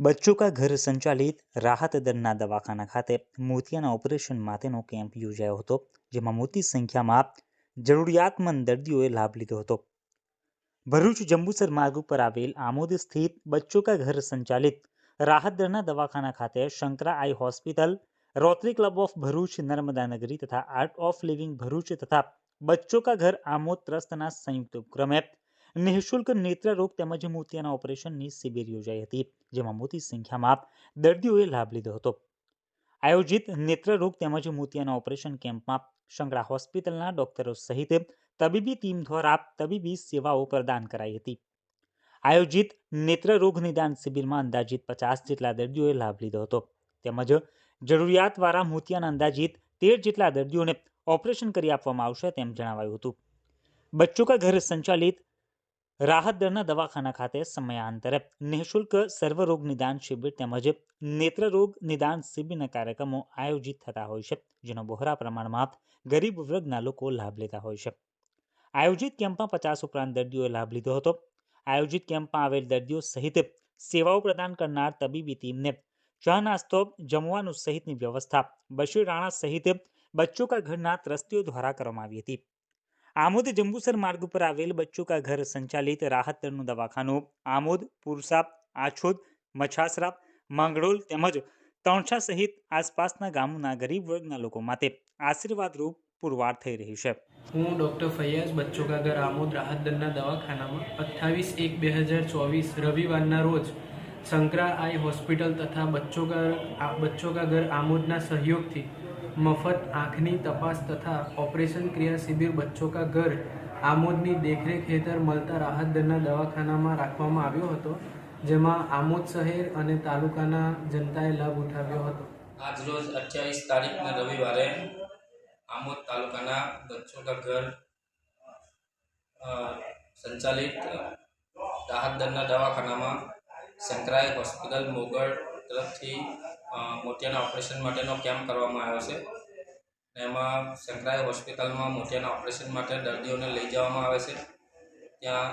બચ્ચો કા ઘર સંચાલિત રાહત દરના દવાખાના ખાતે મોતિયાના ઓપરેશન માટેનો કેમ્પ યોજાયો હતો, જેમાં મોટી સંખ્યામાં જરૂરિયાતમંદ દર્દીઓએ લાભ લીધો હતો. ભરૂચ જંબુસર માર્ગ ઉપર આવેલ આમોદ સ્થિત બચ્ચો કા ઘર સંચાલિત રાહત દરના દવાખાના ખાતે Shankara eye hospital, rotary club of Bharuch Narmada Nagari તથા આર્ટ ઓફ લિવિંગ ભરૂચ તથા બચ્ચો કા ઘર આમોદ ટ્રસ્ટના સંયુક્ત ઉપક્રમે નિઃશુલ્ક નેત્ર રોગ તેમજ મોતિયાના ઓપરેશનની શિબિર યોજાઈ હતી, જેમાં મોટી સંખ્યામાં દર્દીઓએ લાભ લીધો હતો. આયોજિત નેત્ર રોગ તેમજ મોતિયાના ઓપરેશન કેમ્પમાં શંકરા હોસ્પિટલના ડોક્ટરો સહિત તબીબી ટીમ દ્વારા તબીબી સેવાઓ પ્રદાન કરાઈ હતી. આયોજિત નેત્ર રોગ નિદાન શિબિરમાં અંદાજિત પચાસ જેટલા દર્દીઓએ લાભ લીધો હતો. તેમજ જરૂરિયાતવાળા મોતિયાના અંદાજિત તેર જેટલા દર્દીઓને ઓપરેશન કરી આપવામાં આવશે તેમ જણાવાયું હતું. બચ્ચો કા ઘર સંચાલિત રાહત દળના દવાખાના ખાતે સમયાંતરે નિઃશુલ્ક સર્વરોગ નિદાન શિબિર તેમજ નેત્રરોગ નિદાન શિબિરના કાર્યક્રમો આયોજિત થતા હોય છે, જેનો બહોળા પ્રમાણમાં ગરીબ વર્ગના લોકો લાભ લેતા હોય છે. આયોજિત કેમ્પમાં પચાસ ઉપરાંત દર્દીઓએ લાભ લીધો હતો. આયોજિત કેમ્પમાં આવેલ દર્દીઓ સહિત સેવાઓ પ્રદાન કરનાર તબીબી ટીમને ચા નાસ્તો, જમવાનું સહિતની વ્યવસ્થા, બશીર રાણા સહિત બચ્ચો કા ઘરના ત્રસ્તીઓ દ્વારા કરવામાં આવી હતી. આમોદ જંબુસર માર્ગ ઉપર આવેલ બચ્ચો કા ઘર સંચાલિત રાહત દળનું દવાખાનું, આમોદ પુરસા આછોદ, મછાસરા માંગડોલ તેમજ તણછા સહિત આસપાસના ગામોના ગરીબ વર્ગના લોકો માટે આશીર્વાદરૂપ પુરવાર થઈ રહી છે. હું ડૉક્ટર ફૈયાઝ બચ્ચો કા ઘર આમોદ રાહત દળના દવાખાનામાં અઠ્ઠાવીસ એક બે હજાર ચોવીસ રવિવારના રોજ શંકરા આઈ હોસ્પિટલ તથા બચ્ચો કા બચ્ચો કા ઘર આમોદના સહયોગથી મફત આંખની તપાસ તથા ઓપરેશન ક્રિયા શિબિર બચ્ચો કા ઘર આમોદની દેખરેખ હેઠળ મળતા રાહત દરના દવાખાનામાં રાખવામાં આવ્યો હતો, જેમાં આમોદ શહેર અને તાલુકાના જનતાએ લાભ ઉઠાવ્યો હતો. આજરોજ અઠ્યાવીસ તારીખના રવિવારે આમોદ તાલુકાના બચ્ચો કા ઘર સંચાલિત રાહત દરના દવાખાનામાં શંકરાઈ હોસ્પિટલ મોગળ તરફથી મોતિયાના ઓપરેશન માટેનો કેમ્પ કરવામાં આવ્યો છે. એમાં શંકરાઈ હોસ્પિટલમાં મોતિયાના ઓપરેશન માટે દર્દીઓને લઈ જવામાં આવે છે. ત્યાં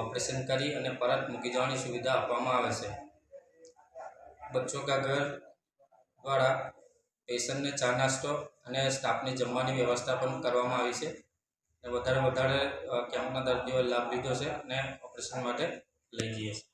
ઓપરેશન કરી અને પરત મૂકી જવાની સુવિધા આપવામાં આવે છે. બચ્ચો કા ઘર દ્વારા પેશન્ટને ચા નાસ્તો અને સ્ટાફને જમવાની વ્યવસ્થા પણ કરવામાં આવી છે. અને વધારે વધારે કેમ્પના દર્દીઓએ લાભ લીધો છે અને ઓપરેશન માટે લઈ જઈએ છીએ.